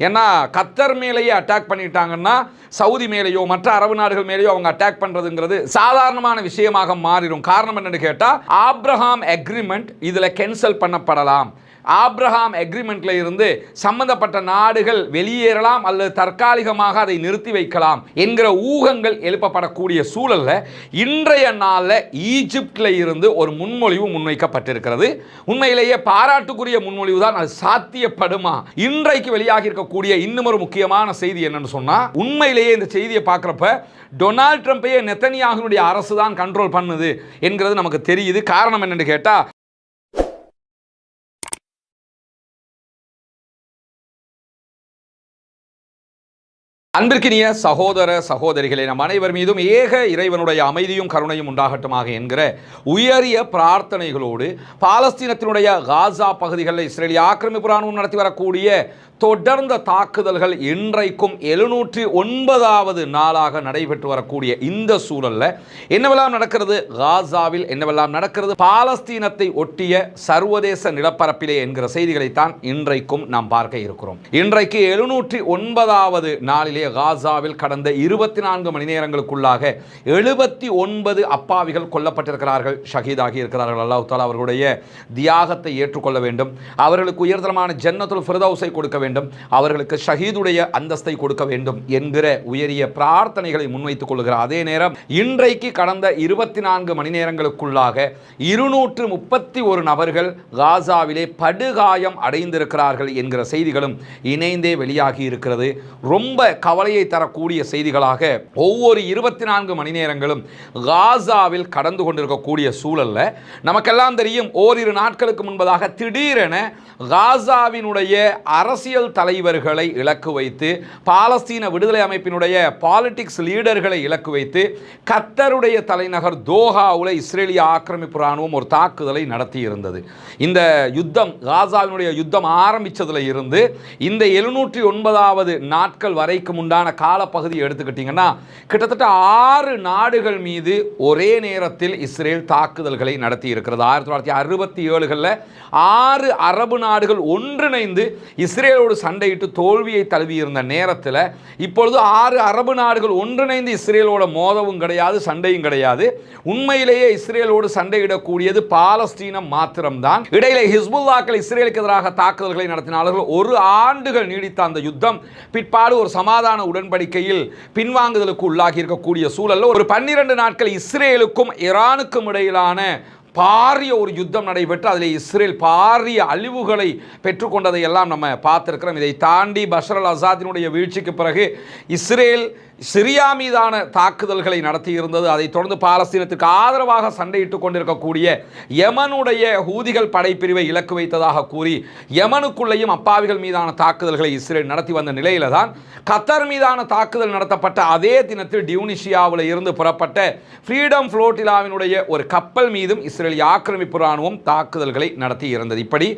ஏன்னா கத்தர் மேலேயே அட்டாக் பண்ணிட்டாங்கன்னா சவுதி மேலேயோ மற்ற அரபு நாடுகள் மேலேயோ அவங்க அட்டாக் பண்ணுறதுங்கிறது சாதாரணமான விஷயமாக மாறிடும். காரணம் என்னன்னு கேட்டால் ஆப்ரஹாம் அக்ரிமெண்ட் இதில் கேன்சல் பண்ணப்படலாம். ஆப்ரஹாம் அக்ரிமெண்ட்ல இருந்து சம்பந்தப்பட்ட நாடுகள் வெளியேறலாம் அல்லது தற்காலிகமாக அதை நிறுத்தி வைக்கலாம் என்கிற ஊகங்கள் எழுப்பப்படக்கூடிய சூழல்ல இன்றைய நாளில் ஈஜிப்டில் இருந்து ஒரு முன்மொழிவு முன்வைக்கப்பட்டிருக்கிறது. உண்மையிலேயே பாராட்டுக்குரிய முன்மொழிவு தான் அது சாத்தியப்படுமா? இன்றைக்கு வெளியாகி இருக்கக்கூடிய இன்னும் ஒரு முக்கியமான செய்தி என்னன்னு சொன்னா உண்மையிலேயே இந்த செய்தியை பார்க்குறப்ப டொனால்ட் ட்ரம்ப்பையே நெத்தனியாகனுடைய அரசு தான் கண்ட்ரோல் பண்ணுது என்கிறது நமக்கு தெரியுது. காரணம் என்னன்னு கேட்டால் அன்பிற்கினிய சகோதர சகோதரிகளே நம் அனைவர் மீதும் ஏக இறைவனுடைய அமைதியும் கருணையும் உண்டாகட்டுமாக என்கிற உயரிய பிரார்த்தனைகளோடு பாலஸ்தீனத்தினுடைய காசா பகுதிகளில் இஸ்ரேலிய ஆக்கிரமிப்பு ராணுவம் நடத்தி வரக்கூடிய தொடர்ந்த தாக்குதல்கள் இன்றைக்கும் எழுநூற்றி ஒன்பதாவது நாளாக நடைபெற்று வரக்கூடிய இந்த சூழல்ல என்னவெல்லாம் நடக்கிறது? காசாவில் என்னவெல்லாம் நடக்கிறது? பாலஸ்தீனத்தை ஒட்டிய சர்வதேச நிலப்பரப்பிலே என்கிற செய்திகளைத்தான் இன்றைக்கும் நாம் பார்க்க இருக்கிறோம். இன்றைக்கு எழுநூற்றி ஒன்பதாவது நாளிலே காசாவில் கடந்த இருபத்தி நான்கு மணி நேரங்களுக்குள்ளாக எழுபத்தி ஒன்பது அப்பாவிகள் கொல்லப்பட்டிருக்கிறார்கள் ஷஹீதாகி இருக்கிறார்கள். அல்லாஹ் தாலா அவர்களுடைய தியாகத்தை ஏற்றுக்கொள்ள வேண்டும். அவர்களுக்கு உயர்தரமான ஜன்னத்துல் ஃபிரதௌஸை கொடுக்க வேண்டும். அவர்களுக்கு ஷஹீதுடைய அந்தஸ்தை கொடுக்க வேண்டும் என்கிற உயரிய பிரார்த்தனைகளை முன்வைத்துக் கொள்கிறார் அதே நேரம் இன்றைக்கு கடந்த இருபத்தி நான்கு மணி நேரங்களுக்குள்ளாக இருநூற்று முப்பத்தி ஒரு நபர்கள் காசாவிலே படுகாயம் அடைந்திருக்கிறார்கள் என்கிற செய்திகளும் இணைந்தே வெளியாகி இருக்கிறது. ரொம்ப கவலையை தரக்கூடிய செய்திகளாக ஒவ்வொரு இருபத்தி நான்கு மணி நேரங்களும் காசாவில் கடந்து கொண்டிருக்கக்கூடிய சூழல்ல நமக்கெல்லாம் தெரியும் ஓரிரு நாட்களுக்கு முன்பதாக திடீரென காசாவினுடைய அரசியல் தலைவர்களை இலக்கு வைத்து பாலஸ்தீன விடுதலை அமைப்பினுடைய பாலிடிக்ஸ் லீடர்களை இலக்கு வைத்து கத்தருடைய தலைநகர் தோஹாவில் இஸ்ரேலிய ஆக்கிரமிப்பு ராணுவம் ஒரு தாக்குதலை நடத்தி இருந்தது இந்த யுத்தம் காசாவினுடைய யுத்தம் ஆரம்பித்ததில் இருந்து இந்த எழுநூற்றி ஒன்பதாவது நாட்கள் வரைக்கும் உண்டான காலப்பகுதி எடுத்துக்கிட்டிங்கன்னா கிட்டத்தட்ட ஆறு நாடுகள் மீது ஒரே நேரத்தில் இஸ்ரேல் தாக்குதல்களை நடத்தி இருக்கிறது. ஆயிரத்தி தொள்ளாயிரத்தி அறுபத்தி ஏழுகளில் ஆறு அரபு நாடுகள் ஒன்றிணைந்து இஸ்ரேலோடு சண்டையிட்டு தோல்வியை தழுவியிருந்த நேரத்தில் இப்பொழுது ஆறு அரபு நாடுகள் ஒன்றிணைந்து இஸ்ரேலோட மோதவும் கிடையாது சண்டையும் கிடையாது. உண்மையிலேயே இஸ்ரேலோடு சண்டையிடக்கூடியது பாலஸ்தீனம் மாத்திரம்தான். இடையில ஹிஸ்புல்லாக்கள் இஸ்ரேலுக்கு எதிராக தாக்குதல்களை நடத்தினார்கள். ஒரு ஆண்டுகள் நீடித்த அந்த யுத்தம். பிற்பாடு ஒரு சமாதான உடன்படிக்கையில் பின்வாங்குதலுக்கு உள்ளாகி இருக்கக்கூடிய சூழலில் ஒரு பன்னிரண்டு நாட்கள் இஸ்ரேலுக்கும் ஈரானுக்கும் இடையிலான பாரிய ஒரு யுத்தம் நடைபெற்று அதில் இஸ்ரேல் பாரிய அழிவுகளை பெற்றுக்கொண்டதை எல்லாம் நம்ம பார்த்துருக்கிறோம். இதை தாண்டி பஷர் அல் அசாத்தினுடைய வீழ்ச்சிக்கு பிறகு இஸ்ரேல் சிரியா மீதான தாக்குதல்களை நடத்தியிருந்தது. அதைத் தொடர்ந்து பாலஸ்தீனத்துக்கு ஆதரவாக சண்டையிட்டுக் கொண்டிருக்கக்கூடிய யமனுடைய ஹூதிகள் படைப்பிரிவை இலக்கு வைத்ததாக கூறி யமனுக்குள்ளேயும் அப்பாவிகள் மீதான தாக்குதல்களை இஸ்ரேல் நடத்தி வந்த நிலையில தான் கத்தர் மீதான தாக்குதல் நடத்தப்பட்ட அதே தினத்தில் டியூனிஷியாவில் இருந்து புறப்பட்ட ஃப்ரீடம் ஃப்ளோட்டிலாவினுடைய ஒரு கப்பல் மீதும் இஸ்ரேலிய ஆக்கிரமிப்பு ராணுவம் தாக்குதல்களை நடத்தி இருந்தது இப்படி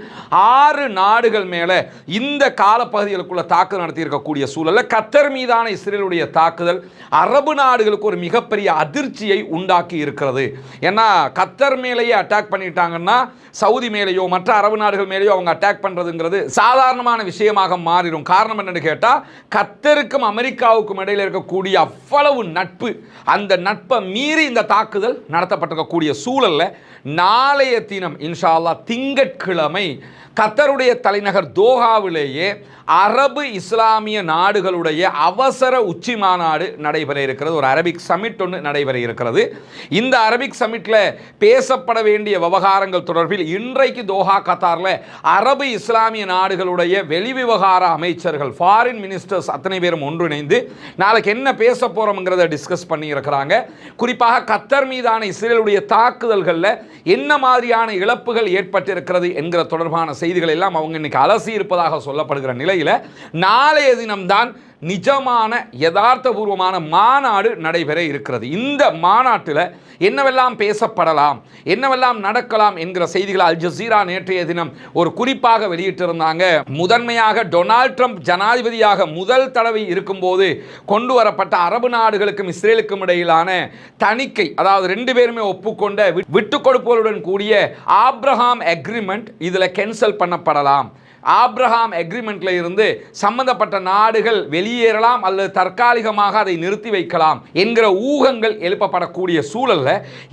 ஆறு நாடுகள் மேலே இந்த காலப்பகுதிகளுக்குள்ள தாக்குதல் நடத்தியிருக்கக்கூடிய சூழலில் கத்தர் மீதான இஸ்ரேலுடைய தாக்குதல் அரபு நாடுகளுக்கு ஒரு மிகப்பெரிய அதிர்ச்சியை உண்டாக்கி இருக்கிறது. ஏன்னா கத்தர் மேலேயே அட்டாக் பண்ணிட்டாங்கன்னா சவுதி மேலேயோ மற்ற அரபு நாடுகள் மேலேயோ அவங்க அட்டாக் பண்ணுறதுங்கிறது சாதாரணமான விஷயமாக மாறிடும். காரணம் என்னென்னு கேட்டால் கத்தருக்கும் அமெரிக்காவுக்கும் இடையில் இருக்கக்கூடிய அவ்வளவு நட்பு அந்த நட்பை மீறி இந்த தாக்குதல் நடத்தப்பட்டிருக்கக்கூடிய சூழல்ல நாளைய தினம் இன்ஷா அல்லா திங்கட்கிழமை கத்தருடைய தலைநகர் தோஹாவிலேயே அரபு இஸ்லாமிய நாடுகளுடைய அவசர உச்சி மாநாடு நடைபெற இருக்கிறது. ஒரு அரபிக் சமிட் ஒன்று நடைபெற இருக்கிறது. இந்த அரபிக் சமிட்டில் பேசப்பட வேண்டிய விவகாரங்கள் தொடர்பில் இன்றைக்கு தோஹா கத்தாரில் அரபு இஸ்லாமிய நாடுகளுடைய வெளிவிவகார அமைச்சர்கள் ஃபாரின் மினிஸ்டர்ஸ் அத்தனை பேரும் ஒன்றிணைந்து நாளைக்கு என்ன பேச போகிறோம்ங்கிறத டிஸ்கஸ் பண்ணி இருக்கிறாங்க. குறிப்பாக கத்தர் மீதான இஸ்ரேலுடைய தாக்குதல்களில் என்ன மாதிரியான இழப்புகள் ஏற்பட்டிருக்கிறது என்கிற தொடர்பான செய்திகள் எல்லாம் அவங்க இன்னைக்கு அலசி இருப்பதாக சொல்லப்படுகிற நிலையில் நாளைய தினம்தான் நிஜமான யதார்த்தபூர்வமான மாநாடு நடைபெற இருக்கிறது. இந்த மாநாட்டில் என்னவெல்லாம் பேசப்படலாம் என்னவெல்லாம் நடக்கலாம் என்கிற செய்திகளை அல் ஜசீரா நேற்றைய தினம் ஒரு குறிப்பாக வெளியிட்டிருந்தாங்க. முதன்மையாக டொனால்ட் ட்ரம்ப் ஜனாதிபதியாக முதல் தடவை இருக்கும்போது கொண்டு வரப்பட்ட அரபு நாடுகளுக்கும் இஸ்ரேலுக்கும் இடையிலான தணிக்கை அதாவது ரெண்டு பேருமே ஒப்புக்கொண்ட விட்டு கொடுப்புகளுடன் கூடிய ஆப்ரஹாம் அக்ரிமெண்ட் இதில் கேன்சல் பண்ணப்படலாம். ஆப்ரஹாம் அக்ரிமெண்ட்ல இருந்து சம்பந்தப்பட்ட நாடுகள் வெளியேறலாம் அல்லது தற்காலிகமாக அதை நிறுத்தி வைக்கலாம் என்கிற ஊகங்கள் எழுப்பப்படக்கூடிய சூழல்ல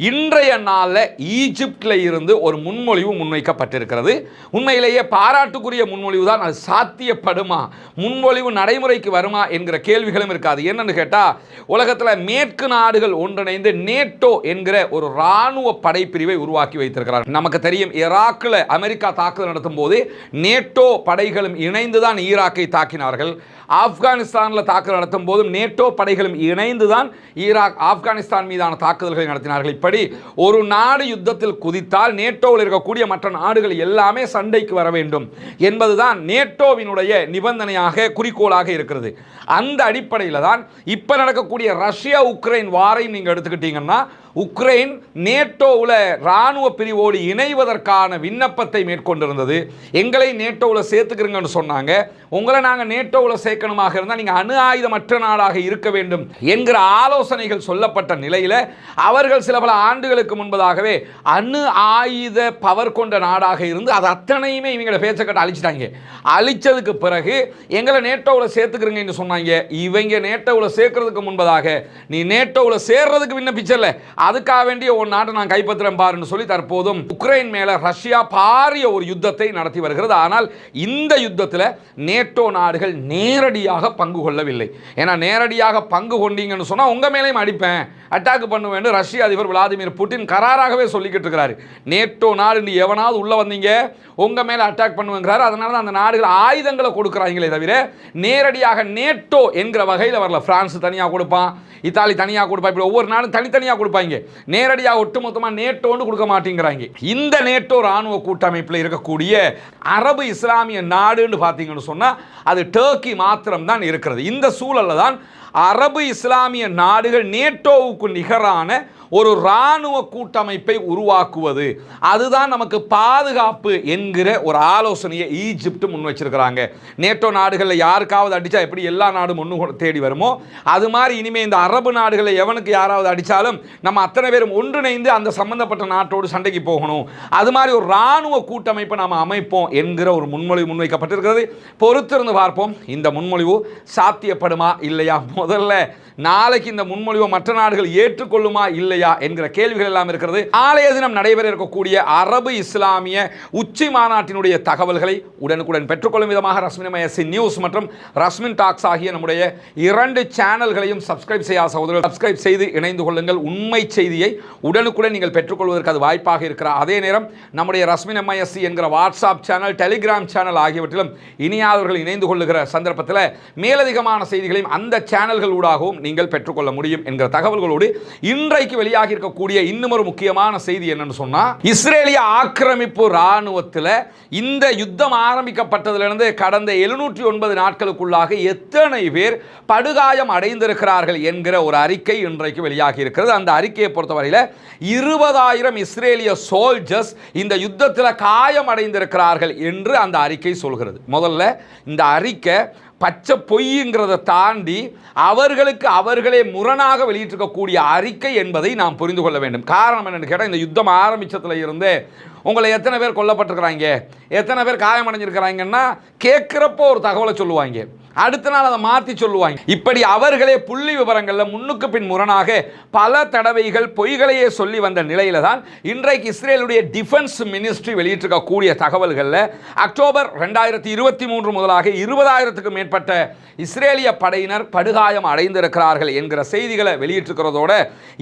இன்றைய நாளில் ஈஜிப்டில் இருந்து ஒரு முன்மொழிவு முன்வைக்கப்பட்டிருக்கிறது. உண்மையிலேயே பாராட்டுக்குரிய முன்மொழிவு தான் அது சாத்தியப்படுமா? முன்மொழிவு நடைமுறைக்கு வருமா என்கிற கேள்விகளும் இருக்காது. என்னன்னு கேட்டால் உலகத்தில் மேற்கு நாடுகள் ஒன்றிணைந்து நேட்டோ என்கிற ஒரு இராணுவ படைப்பிரிவை உருவாக்கி வைத்திருக்கிறார் நமக்கு தெரியும் ஈராக்கில் அமெரிக்கா தாக்குதல் நடத்தும் போது நேட்டோ படைகளும் இணைந்து தான் ஈராக்கை தாக்கினார்கள். ஆப்கானிஸ்தானில் தாக்குதல் நடத்தும் போதும் நேட்டோ படைகளும் இணைந்து தான் ஈராக் ஆப்கானிஸ்தான் மீதான தாக்குதல்களை நடத்தினார்கள். இப்படி ஒரு நாடு யுத்தத்தில் குதித்தால் நேட்டோவில் இருக்கக்கூடிய மற்ற நாடுகள் எல்லாமே சண்டைக்கு வர வேண்டும் என்பதுதான் நேட்டோவினுடைய நிபந்தனையாக குறிக்கோளாக இருக்கிறது. அந்த அடிப்படையில் தான் இப்போ நடக்கக்கூடிய ரஷ்யா உக்ரைன் வாரையும் நீங்கள் எடுத்துக்கிட்டீங்கன்னா உக்ரைன் நேட்டோவில் இராணுவ பிரிவோடு இணைவதற்கான விண்ணப்பத்தை மேற்கொண்டிருந்தது. எங்களை நேட்டோவில் சேர்த்துக்கிறங்கன்னு சொன்னாங்க. உங்களை நாங்கள் நேட்டோவில் சேர்க்கணுமாக இருந்தால் நீங்கள் அணு ஆயுதமற்ற நாடாக இருக்க வேண்டும் என்கிற ஆலோசனைகள் சொல்லப்பட்ட நிலையில் அவர்கள் சில பல ஆண்டுகளுக்கு முன்பதாகவே அணு ஆயுத பவர் கொண்ட நாடாக இருந்து அது அத்தனையுமே இவங்களை பேச்சக்கட்ட அழிச்சிட்டாங்க. அழிச்சதுக்கு பிறகு எங்களை நேட்டோவில் சேர்த்துக்கிறங்கன்னு சொன்னாங்க. இவங்க நேட்டோவில் சேர்க்கறதுக்கு முன்பதாக நீ நேட்டோவில் சேர்றதுக்கு விண்ணப்பிச்சல அதுக்காக வேண்டிய ஒரு நாட்டை நான் கைப்பற்றுறேன் பாருன்னு சொல்லி தற்போதும் உக்ரைன் மேல ரஷ்யா பாரிய ஒரு யுத்தத்தை நடத்தி வருகிறது. ஆனால் இந்த யுத்தத்தில் நேட்டோ நாடுகள் நேரடியாக பங்கு கொள்ளவில்லை. ஏன்னா நேரடியாக பங்கு கொண்டீங்கன்னு சொன்னால் உங்க மேலேயும் அடிப்பேன். அட்டாக் பண்ணுவேன் ரஷ்ய அதிபர் விளாதிமிர் புட்டின் கராராகவே சொல்லிக்கிட்டு இருக்கிறாரு. நேட்டோ நாடு எவனாவது உள்ள வந்தீங்க உங்க மேல அட்டாக் பண்ணுவேங்கிறாரு. அதனால தான் அந்த நாடுகள் ஆயுதங்களை கொடுக்குறாங்களே தவிர நேரடியாக நேட்டோ என்கிற வகையில் வரல. பிரான்ஸ் தனியாக கொடுப்பான் இத்தாலி தனியாக கொடுப்பான் இப்படி ஒவ்வொரு நாடும் தனித்தனியாக கொடுப்பாங்க. நேரடியாக ஒட்டுமொத்தமாக நேட்டோன்னு கொடுக்க மாட்டேங்கிறாங்க. இந்த நேட்டோ ராணுவ கூட்டமைப்பில் இருக்கக்கூடிய அரபு இஸ்லாமிய நாடுன்னு பார்த்தீங்கன்னு சொன்னால் அது டர்க்கி மாத்திரம்தான் இருக்கிறது. இந்த சூழலில் தான் அரபு இஸ்லாமிய நாடுகள் நேட்டோவுக்கு நிகரான ஒரு இராணுவ கூட்டமைப்பை உருவாக்குவது. அதுதான் நமக்கு பாதுகாப்பு என்கிற ஒரு ஆலோசனையை ஈஜிப்ட் முன் வச்சிருக்கிறாங்க. நேட்டோ நாடுகளில் யாருக்காவது அடித்தா எப்படி எல்லா நாடும் ஒன்று தேடி வருமோ? அது மாதிரி இனிமேல் இந்த அரபு நாடுகளில் எவனுக்கு யாராவது அடித்தாலும் நம்ம அத்தனை பேரும் ஒன்றிணைந்து அந்த சம்பந்தப்பட்ட நாட்டோடு சண்டைக்கு போகணும். அது மாதிரி ஒரு இராணுவ கூட்டமைப்பை நாம் அமைப்போம் என்கிற ஒரு முன்மொழிவு முன்வைக்கப்பட்டிருக்கிறது. பொறுத்திருந்து பார்ப்போம். இந்த முன்மொழிவு சாத்தியப்படுமா இல்லையா? முதல்ல நாளைக்கு இந்த முன்மொழிவை மற்ற நாடுகள் ஏற்றுக்கொள்ளுமா இல்லையா? இல்லையா என்கிற கேள்விகள் எல்லாம் இருக்கிறது. ஆலய தினம் நடைபெற இருக்கக்கூடிய அரபு இஸ்லாமிய உச்சி மாநாட்டினுடைய தகவல்களை உடனுக்குடன் பெற்றுக்கொள்ளும் விதமாக ரஸ்மின் மயசி நியூஸ் மற்றும் ரஸ்மின் டாக்ஸ் ஆகிய நம்முடைய இரண்டு சேனல்களையும் சப்ஸ்கிரைப் செய்யாத சகோதரர்கள் சப்ஸ்கிரைப் செய்து இணைந்து கொள்ளுங்கள். உண்மை செய்தியை உடனுக்குடன் நீங்கள் பெற்றுக்கொள்வதற்கு அது வாய்ப்பாக இருக்கிற அதே நேரம் நம்முடைய ரஸ்மின் எம்ஐஎஸ்சி என்கிற வாட்ஸ்அப் சேனல் டெலிகிராம் சேனல் ஆகியவற்றிலும் இனியாதவர்கள் இணைந்து கொள்ளுகிற சந்தர்ப்பத்தில் மேலதிகமான செய்திகளையும் அந்த சேனல்கள் ஊடாகவும் நீங்கள் பெற்றுக்கொள்ள முடியும் என்கிற தகவல்களோடு இன்றைக்கு வெளியே வெளியாகி இருக்கக்கூடிய இன்னும் ஒரு முக்கியமான செய்தி என்னன்னு சொன்னா இஸ்ரேலிய ஆக்கிரமிப்பு ராணுவத்தில் இந்த யுத்தம் ஆரம்பிக்கப்பட்டதிலிருந்து கடந்த எழுநூற்றி ஒன்பது நாட்களுக்குள்ளாக எத்தனை பேர் படுகாயம் அடைந்திருக்கிறார்கள் என்கிற ஒரு அறிக்கை இன்றைக்கு வெளியாகி இருக்கிறது அந்த அறிக்கையை பொறுத்தவரையில் இருபதாயிரம் இஸ்ரேலிய சோல்ஜர்ஸ் இந்த யுத்தத்தில் காயம் அடைந்திருக்கிறார்கள் என்று அந்த அறிக்கை சொல்கிறது. முதல்ல இந்த அறிக்கை பச்சை பொய்ங்கிறத தாண்டி அவர்களுக்கு அவர்களே முரணாக வெளியிட்டிருக்கக்கூடிய அறிக்கை என்பதை நாம் புரிந்து கொள்ள வேண்டும். காரணம் என்னென்னு கேட்டால் இந்த யுத்தம் ஆரம்பித்ததில் இருந்தே உங்களை எத்தனை பேர் கொல்லப்பட்டிருக்கிறாங்க? எத்தனை பேர் காயமடைஞ்சிருக்கிறாங்கன்னா கேட்குறப்போ ஒரு தகவலை சொல்லுவாங்க. அடுத்த நாள் அதை மாற்றி சொல்லுவாங்க. இப்படி அவர்களே புள்ளி விவரங்களில் முன்னுக்கு பின் முரணாக பல தடவைகள் பொய்களையே சொல்லி வந்த நிலையில தான் இன்றைக்கு இஸ்ரேலுடைய டிஃபென்ஸ் மினிஸ்ட்ரி வெளியிட்டிருக்கக்கூடிய தகவல்களில் அக்டோபர் ரெண்டாயிரத்தி இருபத்தி மூன்று முதலாக இருபதாயிரத்துக்கும் மேற்பட்ட இஸ்ரேலிய படையினர் படுகாயம் அடைந்திருக்கிறார்கள் என்கிற செய்திகளை வெளியிட்டிருக்கிறதோட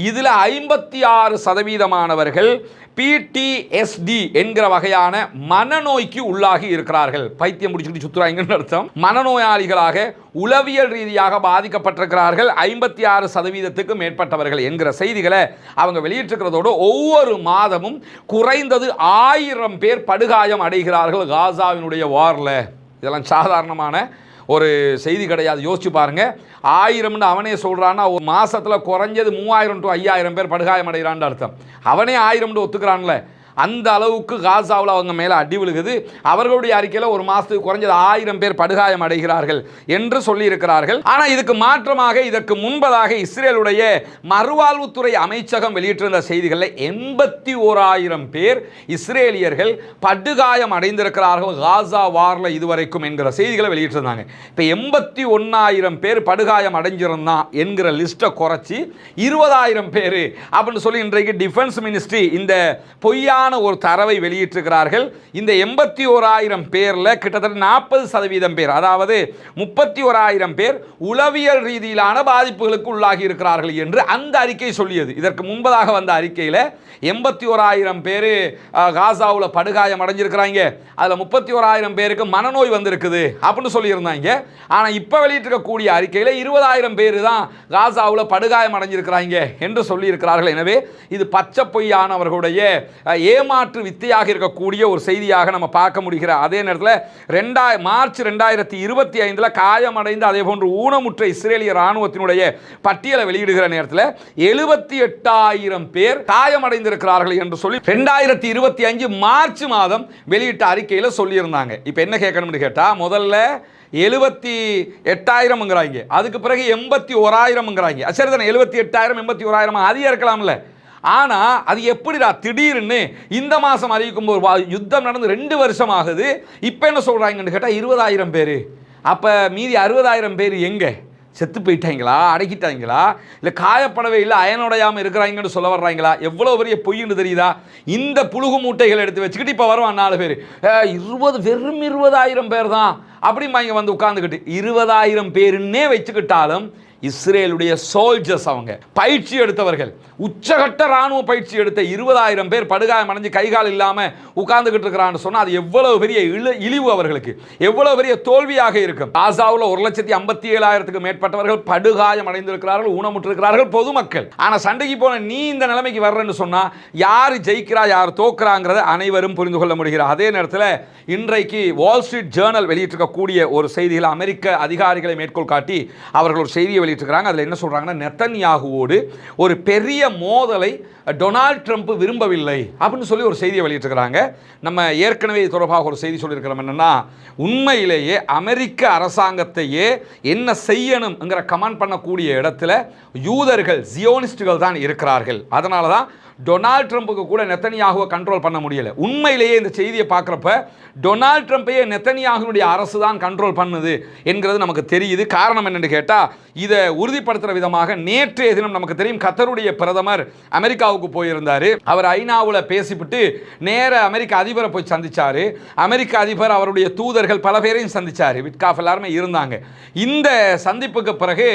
இதில் ஐம்பத்தி ஆறு சதவீதமானவர்கள் பிடிஎஸ்டி என்கிற வகையான மனநோய்க்கு உள்ளாகி இருக்கிறார்கள். பைத்தியம் முடிச்சுட்டு சுத்துறாங்கன்னு அர்த்தம். கூடுதலாக உளவியல் ரீதியாக பாதிக்கப்பட்டிருக்கிறார்கள். ஐம்பத்தி ஆறு சதவீதத்துக்கு மேற்பட்டவர்கள் என்கிற செய்திகளை அவங்க வெளியிட்டிருக்கிறதோடு ஒவ்வொரு மாதமும் குறைந்தது ஆயிரம் பேர் படுகாயம் அடைகிறார்கள் காசாவினுடைய வாரில். இதெல்லாம் சாதாரணமான ஒரு செய்தி கிடையாது. யோசிச்சு பாருங்க. ஆயிரம்னு அவனே சொல்கிறான்னா ஒரு மாதத்தில் குறைஞ்சது மூவாயிரம் டு ஐயாயிரம் பேர் படுகாயம் அடைகிறான்னு அர்த்தம். அவனே ஆயிரம்னு ஒத்துக்கிறான்ல. அந்த அளவுக்கு காசாவில் அவங்க மேலே அடி விழுகுது. அவர்களுடைய அறிக்கையில் ஒரு மாதத்துக்கு குறைஞ்சது ஆயிரம் பேர் படுகாயம் அடைகிறார்கள் என்று சொல்லியிருக்கிறார்கள். ஆனால் இதுக்கு மாற்றமாக இதற்கு முன்பதாக இஸ்ரேலுடைய மறுவாழ்வுத்துறை அமைச்சகம் வெளியிட்டிருந்த செய்திகளில் எண்பத்தி ஓராயிரம் பேர் இஸ்ரேலியர்கள் படுகாயம் அடைந்திருக்கிறார்கள் காசா வாரில் இதுவரைக்கும் என்கிற செய்திகளை வெளியிட்டிருந்தாங்க. இப்போ எண்பத்தி ஒன்றாயிரம் பேர் படுகாயம் அடைஞ்சிருந்தான் என்கிற லிஸ்ட்டை குறைச்சி இருபதாயிரம் பேர் அப்படின்னு சொல்லி இன்றைக்கு டிஃபென்ஸ் மினிஸ்ட்ரி இந்த பொய்யான ஒரு தரவை வெளியிட்டிருக்கிறார்கள். இந்த எண்பத்தி ஓராயிரம் பேரில் கிட்டத்தட்ட நாற்பது சதவீதம் பேர் அதாவது முப்பத்தி ஓராயிரம் பேர் உளவியல் ரீதியிலான பாதிப்புகளுக்கு உள்ளாகி இருக்கிறார்கள் என்று அந்த அறிக்கை சொல்லியது. இதற்கு முன்பதாக வந்த அறிக்கையில் எண்பத்தி ஓராயிரம் பேர் காசாவில் படுகாயம் அடைஞ்சிருக்கிறாங்க. அதில் முப்பத்தி ஓராயிரம் பேருக்கு மனநோய் வந்திருக்குது அப்படின்னு சொல்லியிருந்தாங்க. ஆனால் இப்போ வெளியிட்டிருக்கக்கூடிய அறிக்கையில் இருபதாயிரம் பேர் தான் காசாவில் படுகாயம் அடைஞ்சிருக்கிறாங்க என்று சொல்லியிருக்கிறார்கள். எனவே இது பச்சை பொய்யானவர்களுடைய ஏ ஏமாற்று வித்தையாக இருக்கக்கூடிய ஒரு செய்தியாக நம்ம பார்க்க முடிகிற அதே நேரத்தில் ரெண்டாய் மார்ச் ரெண்டாயிரத்தி இருபத்தி ஐந்தில் காயமடைந்து அதே போன்று ஊனமுற்ற இஸ்ரேலிய இராணுவத்தினுடைய பட்டியலை வெளியிடுகிற நேரத்தில் எழுபத்தி எட்டாயிரம் பேர் காயமடைந்திருக்கிறார்கள் என்று சொல்லி ரெண்டாயிரத்தி இருபத்தி அஞ்சு மார்ச் மாதம் வெளியிட்ட அறிக்கையில் சொல்லியிருந்தாங்க. இப்போ என்ன கேட்கணும்னு கேட்டால் முதல்ல எழுபத்தி எட்டாயிரம்ங்கிறாங்க. அதுக்கு பிறகு எண்பத்தி ஓராயிரம்ங்கிறாங்க. சரி தானே எழுபத்தி எட்டாயிரம் எண்பத்தி ஓராயிரம்? அதிகம் இருக்கலாம்ல ஆனால் அது எப்படிடா திடீர்னு இந்த மாதம் அறிவிக்கும் போது வா- யுத்தம் நடந்து ரெண்டு வருஷம் ஆகுது இப்போ என்ன சொல்கிறாங்கன்னு கேட்டால் இருபதாயிரம் பேர். அப்போ மீதி அறுபதாயிரம் பேர் எங்கே? செத்து போயிட்டாங்களா? அடக்கிட்டாங்களா? இல்லை காயப்படவே இல்லை அயனுடையாமல் இருக்கிறாங்கன்னு சொல்ல வர்றாங்களா? எவ்வளோ பெரிய பொய்ன்னு தெரியுதா? இந்த புழுகு மூட்டைகள் எடுத்து வச்சுக்கிட்டு இப்போ வருவான் நாலு பேர். இருபது வெறும் இருபதாயிரம் பேர் தான் அப்படிமா இங்கே வந்து உட்காந்துக்கிட்டு இருபதாயிரம் பேருன்னே வச்சுக்கிட்டாலும் இஸ்ரேலுடைய சோல்ஜர்ஸ் அவங்க. பயிற்சி எடுத்தவர்கள். உச்சகட்ட ராணுவ பயிற்சி எடுத்த இருபதாயிரம் பேர் படுகாயம் அடைஞ்சு கைகால் இல்லாமல் உட்கார்ந்துக்கிட்டு இருக்கிறான்னு சொன்னால் அது எவ்வளவு பெரிய இழு இழிவு அவர்களுக்கு. எவ்வளவு பெரிய தோல்வியாக இருக்கும். காசாவில் ஒரு லட்சத்தி ஐம்பத்தி ஏழாயிரத்துக்கு மேற்பட்டவர்கள் படுகாயம் அடைந்திருக்கிறார்கள் ஊனமுற்றிருக்கிறார்கள் பொதுமக்கள். ஆனால் சண்டைக்கு போன நீ இந்த நிலைமைக்கு வர்றேன்னு சொன்னால் யார் ஜெயிக்கிறா யார் தோக்குறாங்கிறத அனைவரும் புரிந்து கொள்ள முடிகிறார். அதே நேரத்தில் இன்றைக்கு வால் ஸ்ட்ரீட் ஜேர்னல் வெளியிட்டிருக்கக்கூடிய ஒரு செய்தியில் அமெரிக்க அதிகாரிகளை மேற்கோள் காட்டி அவர்கள் ஒரு செய்தியை வெளியிட்டிருக்கிறாங்க அதில் என்ன சொல்கிறாங்கன்னா நெத்தன்யாகுவோடு ஒரு பெரிய மோதலை டொனால்ட் ட்ரம்ப் விரும்பவில்லை அப்படின்னு சொல்லி ஒரு செய்தியை வெளியிட்டிருக்கிறாங்க. நம்ம ஏற்கனவே இது தொடர்பாக ஒரு செய்தி சொல்லியிருக்கிறோம் என்னென்னா உண்மையிலேயே அமெரிக்க அரசாங்கத்தையே என்ன செய்யணுங்கிற கமெண்ட் பண்ணக்கூடிய இடத்துல யூதர்கள் ஜியோனிஸ்டுகள் தான் இருக்கிறார்கள். அதனால தான் டொனால்ட் ட்ரம்ப்புக்கு கூட நெத்தனியாகுவை கண்ட்ரோல் பண்ண முடியல. உண்மையிலேயே இந்த செய்தியை பார்க்குறப்ப டொனால்ட் ட்ரம்ப்பையே நெத்தனியாகுனுடைய அரசு தான் கண்ட்ரோல் பண்ணுது என்கிறது நமக்கு தெரியுது. காரணம் என்னென்னு கேட்டால் இதை உறுதிப்படுத்துகிற விதமாக நேற்றைய தினம் நமக்கு தெரியும் கத்தருடைய பிரதமர் அமெரிக்காவுக்கு போயிருந்தார். அவர் ஐநாவில் பேசிவிட்டு நேர அமெரிக்க அதிபரை போய் சந்தித்தார் அமெரிக்க அதிபர் அவருடைய தூதர்கள் பல பேரையும் சந்திச்சார். விட்காஃப் எல்லாருமே இருந்தாங்க. இந்த சந்திப்புக்கு பிறகு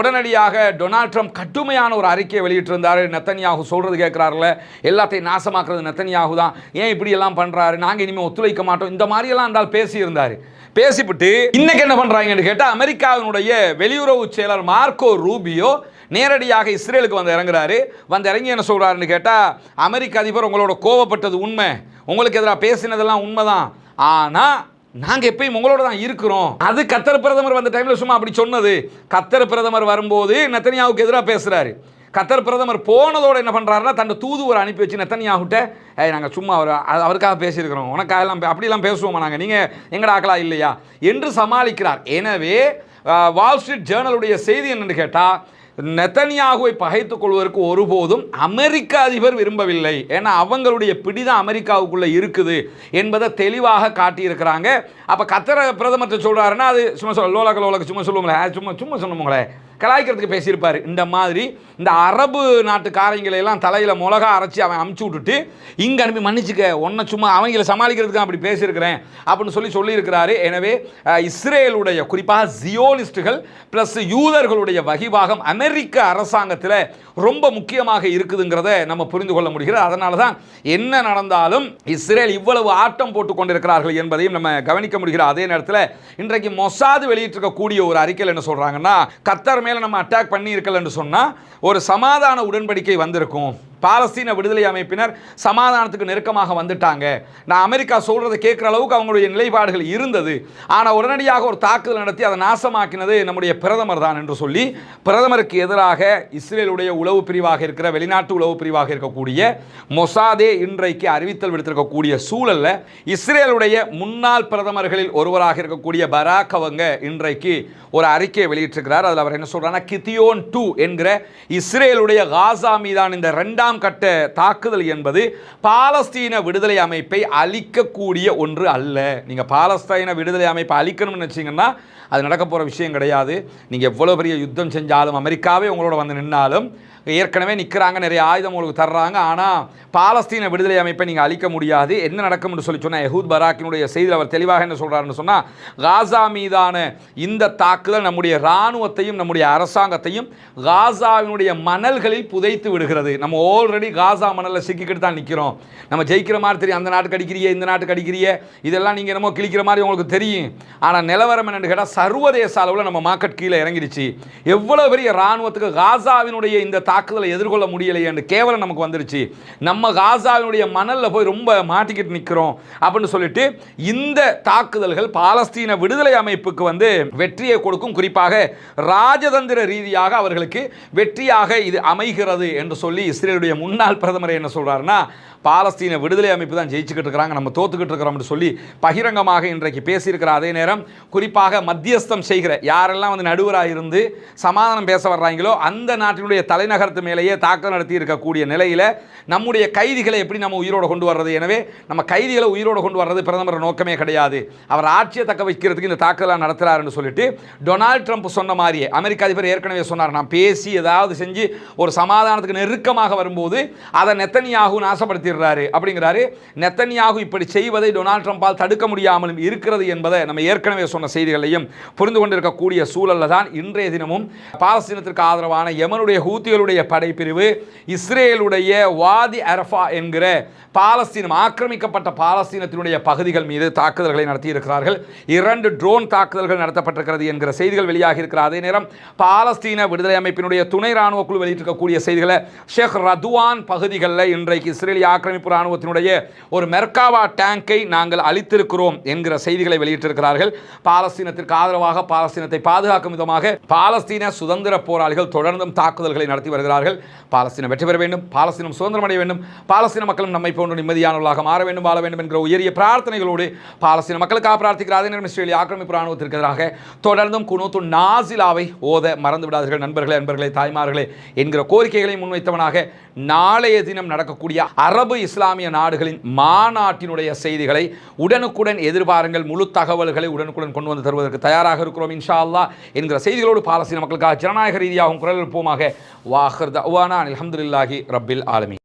உடனடியாக டொனால்ட் ட்ரம்ப் கட்டுமையான ஒரு அறிக்கையை வெளியிட்டிருந்தார். நெத்தனியாகு சொல்கிறது கேட்குறாருல? எல்லாத்தையும் நாசமாக்குறது நெத்தனியாகு தான். ஏன் இப்படி எல்லாம் பண்றாரு? நாங்கள் இனிமேல் ஒத்துழைக்க மாட்டோம். இந்த மாதிரியெல்லாம் இருந்தால் பேசியிருந்தார். பேசிவிட்டு இன்னைக்கு என்ன பண்றாங்கன்னு கேட்டால் அமெரிக்காவினுடைய வெளியுறவு செயலர் மார்க்கோ ரூபியோ நேரடியாக இஸ்ரேலுக்கு வந்து இறங்குறாரு. வந்து இறங்கி என்ன சொல்றாருன்னு கேட்டால் அமெரிக்க அதிபர் உங்களோட கோவப்பட்டது உண்மை. உங்களுக்கு எதிராக பேசினதெல்லாம் உண்மைதான். ஆனால் நாங்கள் எப்பயும் உங்களோட தான் இருக்கிறோம். அது கத்தர் பிரதமர் வந்த டைமில் சும்மா அப்படி சொன்னது. கத்தர் பிரதமர் வரும்போது நத்தனியாவுக்கு எதிராக பேசுகிறாரு கத்தர் பிரதமர் போனதோடு என்ன பண்ணுறாருன்னா தன் தூதுவரை அனுப்பி வச்சு நெத்தனியாகிட்ட ஏய் நாங்கள் சும்மா அவர் அது அவருக்காக பேசியிருக்கிறோம். உனக்காக எல்லாம் அப்படிலாம் பேசுவோமா நாங்கள் நீங்கள் எங்கட ஆக்கலா இல்லையா? என்று சமாளிக்கிறார். எனவே வால் ஸ்ட்ரீட் ஜேர்னலுடைய செய்தி என்னென்னு கேட்டால் நெத்தனியாகுவை பகைத்துக் கொள்வதற்கு ஒருபோதும் அமெரிக்க அதிபர் விரும்பவில்லை. ஏன்னா அவங்களுடைய பிடிதான் அமெரிக்காவுக்குள்ளே இருக்குது என்பதை தெளிவாக காட்டியிருக்கிறாங்க. அப்போ கத்தர பிரதமர்கிட்ட சொல்கிறாருன்னா அது சும்மா சொல்ல லோலக லோலக சும்மா சொல்லுவோங்களே சும்மா சும்மா சொன்னோங்களே கலாய்க்கிறதுக்கு பேசியிருப்பார். இந்த மாதிரி இந்த அரபு நாட்டுக்காரங்களை எல்லாம் தலையில் மிளகா அரைச்சி அவன் அமுச்சு விட்டுட்டு இங்கே அனுப்பி மன்னிச்சுக்க ஒன்றை சும்மா அவங்கள சமாளிக்கிறதுக்கு அப்படி பேசியிருக்கிறேன் அப்படின்னு சொல்லி சொல்லியிருக்கிறாரு. எனவே இஸ்ரேலுடைய குறிப்பாக ஜியோனிஸ்டுகள் ப்ளஸ் யூதர்களுடைய வகிபாகம் அமெரிக்க அரசாங்கத்தில் ரொம்ப முக்கியமாக இருக்குதுங்கிறத நம்ம புரிந்து கொள்ள முடிகிறது. அதனால தான் என்ன நடந்தாலும் இஸ்ரேல் இவ்வளவு ஆட்டம் போட்டு கொண்டிருக்கிறார்கள் என்பதையும் நம்ம கவனிக்க முடிகிற அதே நேரத்தில் இன்றைக்கு மொசாது வெளியிட்டிருக்கக்கூடிய ஒரு அறிக்கையில் என்ன சொல்கிறாங்கன்னா கத்தர் மேலே நம்ம அட்டாக் பண்ணியிருக்கலன்னு சொன்னால் ஒரு சமாதான உடன்படிக்கை வந்திருக்கும். பாலஸ்தீன விடுதலை அமைப்பினர் சமாதானத்துக்கு நெருக்கமாக வந்துட்டாங்க. நான் அமெரிக்கா சொல்றதை கேட்குற அளவுக்கு அவங்களுடைய நிலைப்பாடுகள் இருந்தது. ஆனால் உடனடியாக ஒரு தாக்குதல் நடத்தி அதை நாசமாக்கினது நம்முடைய பிரதமர் தான் என்று சொல்லி பிரதமருக்கு எதிராக இஸ்ரேலுடைய உளவு பிரிவாக இருக்கிற வெளிநாட்டு உளவு பிரிவாக இருக்கக்கூடிய மொசாதே இன்றைக்கு அறிவித்தல் விடுத்திருக்கக்கூடிய சூழல்ல இஸ்ரேலுடைய முன்னாள் பிரதமர்களில் ஒருவராக இருக்கக்கூடிய பராக் அவங்க இன்றைக்கு ஒரு அறிக்கையை வெளியிட்டிருக்கிறார். அதில் அவர் என்ன சொல்றாருன்னா கித்தியோன் டூ என்கிற இஸ்ரேலுடைய காசா மீதான இந்த ரெண்டாம் இரண்டாம் கட்ட தாக்குதல் என்பது பாலஸ்தீன விடுதலை அமைப்பை அழிக்கக்கூடிய ஒன்று அல்ல. நீங்க பாலஸ்தீன விடுதலை அமைப்பை அழிக்கணும்னு நினச்சிங்கன்னா அது நடக்க போகிற விஷயம் கிடையாது. நீங்க எவ்வளவு பெரிய யுத்தம் செஞ்சாலும் அமெரிக்காவே உங்களோட வந்து நின்னாலும் ஏற்கனவே நிற்கிறாங்க நிறைய ஆயுதம் உங்களுக்கு தர்றாங்க. ஆனால் பாலஸ்தீன விடுதலை அமைப்பை நீங்கள் அழிக்க முடியாது. என்ன நடக்கும்னு சொல்லி சொன்னால் யஹூத் பராக்கினுடைய செய்தியில் அவர் தெளிவாக என்ன சொல்கிறாருன்னு சொன்னால் காசா மீதான இந்த தாக்குதல் நம்முடைய இராணுவத்தையும் நம்முடைய அரசாங்கத்தையும் காசாவினுடைய மணல்களில் புதைத்து விடுகிறது. நம்ம ஆல்ரெடி காசா மணலில் சிக்கிக்கிட்டு தான் நிற்கிறோம் நம்ம ஜெயிக்கிற மாதிரி தெரியும். அந்த நாட்டுக்கு அடிக்கிறியே இந்த நாட்டுக்கு அடிக்கிறியே. இதெல்லாம் நீங்கள் என்னமோ கிழிக்கிற மாதிரி உங்களுக்கு தெரியும். ஆனால் நிலவரம் என்னென்னு கேட்டால் சர்வதேச அளவில் நம்ம மார்க்கெட் கீழே இறங்கிடுச்சு. எவ்வளோ பெரிய இராணுவத்துக்கு காசாவினுடைய இந்த தாக்கு தாக்குதலை எதிர்கொள்ள முடியலையேன்னு கேவலம் நமக்கு வந்துருச்சு. நம்ம காசாவினுடைய மணலில் போய் ரொம்ப மாட்டிக்கிட்டு நிற்கிறோம் அப்படின்னு சொல்லிட்டு இந்த தாக்குதல்கள் பாலஸ்தீன விடுதலை அமைப்புக்கு வந்து வெற்றியை கொடுக்கும். குறிப்பாக ராஜதந்திர ரீதியாக அவர்களுக்கு வெற்றியாக இது அமைகிறது என்று சொல்லி இஸ்ரேலுடைய முன்னாள் பிரதமர் என்ன சொல்கிறாருன்னா பாலஸ்தீன விடுதலை அமைப்பு தான் ஜெயிச்சுக்கிட்டு இருக்கிறாங்க நம்ம தோத்துக்கிட்டு இருக்கிறோம்னு சொல்லி பகிரங்கமாக இன்றைக்கு பேசியிருக்கிற அதே நேரம் குறிப்பாக மத்தியஸ்தம் செய்கிற யாரெல்லாம் வந்து நடுவராக இருந்து சமாதானம் பேச வர்றாங்களோ அந்த நாட்டினுடைய தலைநகர் தலைநகரத்து மேலேயே தாக்கம் நடத்தி இருக்கக்கூடிய நிலையில் நம்முடைய கைதிகளை எப்படி நம்ம உயிரோடு கொண்டு வர்றது? எனவே நம்ம கைதிகளை உயிரோடு கொண்டு வர்றது பிரதமர் நோக்கமே கிடையாது. அவர் ஆட்சியை தக்க வைக்கிறதுக்கு இந்த தாக்குதலாக நடத்துகிறாருன்னு சொல்லிட்டு டொனால்ட் ட்ரம்ப் சொன்ன மாதிரியே அமெரிக்க அதிபர் ஏற்கனவே சொன்னார் நான் பேசி ஏதாவது செஞ்சு ஒரு சமாதானத்துக்கு நெருக்கமாக வரும்போது அதை நெத்தனியாகு நாசப்படுத்திடுறாரு அப்படிங்கிறாரு. நெத்தனியாகு இப்படி செய்வதை டொனால்ட் ட்ரம்பால் தடுக்க முடியாமலும் இருக்கிறது என்பதை நம்ம ஏற்கனவே சொன்ன செய்திகளையும் புரிந்து கொண்டிருக்கக்கூடிய சூழலில் தான் இன்றைய தினமும் பாலஸ்தீனத்திற்கு ஆதரவான எமனுடைய ஹூத்திகளுடைய படைப்பிரிவு இஸ்ரேலுடைய வாதி அரஃபா என்கிற பாலஸ்தீனம் ஆக்கிரமிக்கப்பட்ட பாலஸ்தீனத்தினுடைய பகுதிகள் மீது தாக்குதல்களை நடத்தியிருக்கிறார்கள். இரண்டு ட்ரோன் தாக்குதல்கள் நடத்தப்பட்டிருக்கிறது என்கிற செய்திகள் வெளியாகி இருக்கிற அதே நேரம் பாலஸ்தீன விடுதலை அமைப்பினுடைய துணை ராணுவ குழு வெளியிட்டிருக்கக்கூடிய செய்திகளை ஷேக் ரதுவான் பகுதிகளில் இன்றைக்கு இஸ்ரேலிய ஆக்கிரமிப்பு ராணுவத்தினுடைய ஒரு மெர்காவா டேங்கை நாங்கள் அளித்திருக்கிறோம் என்கிற செய்திகளை வெளியிட்டிருக்கிறார்கள். பாலஸ்தீனத்திற்கு ஆதரவாக பாலஸ்தீனத்தை பாதுகாக்கும் விதமாக பாலஸ்தீன சுதந்திர போராளிகள் தொடர்ந்தும் தாக்குதல்களை நடத்தி வருகிறார்கள். பாலஸ்தீனம் வெற்றி பெற வேண்டும். பாலஸ்தீனம் சுதந்திரம் அடைய வேண்டும். பாலஸ்தீன மக்களும் நம்மை போன்று நிம்மதியானவர்களாக மாற வேண்டும் வாழ வேண்டும் என்கிற உயரிய பிரார்த்தனைகளோடு பாலஸ்தீன மக்களுக்காக பிரார்த்திக்கிற அதே நேரம் இஸ்ரேலிய ஆக்கிரமிப்பு ராணுவத்திற்கு எதிராக தொடர்ந்தும் குனூத்து நாசிலாவை ஓத மறந்து விடாதீர்கள் நண்பர்களே நண்பர்களே தாய்மார்களே என்கிற கோரிக்கைகளை முன்வைத்தவனாக நாளைய தினம் நடக்கக்கூடிய அரபு இஸ்லாமிய நாடுகளின் மாநாட்டினுடைய செய்திகளை உடனுக்குடன் எதிர்பாருங்கள். முழு தகவல்களை உடனுக்குடன் கொண்டு வந்து தருவதற்கு தயாராக இருக்கிறோம். இன்ஷா அல்லா என்கிற செய்திகளோடு பாலஸ்தீன மக்களுக்காக ஜனநாயக ரீதியாகவும் குரல் எழுப்புவோமாக. வா آخر دعوانا عن الحمد لله رب العالمين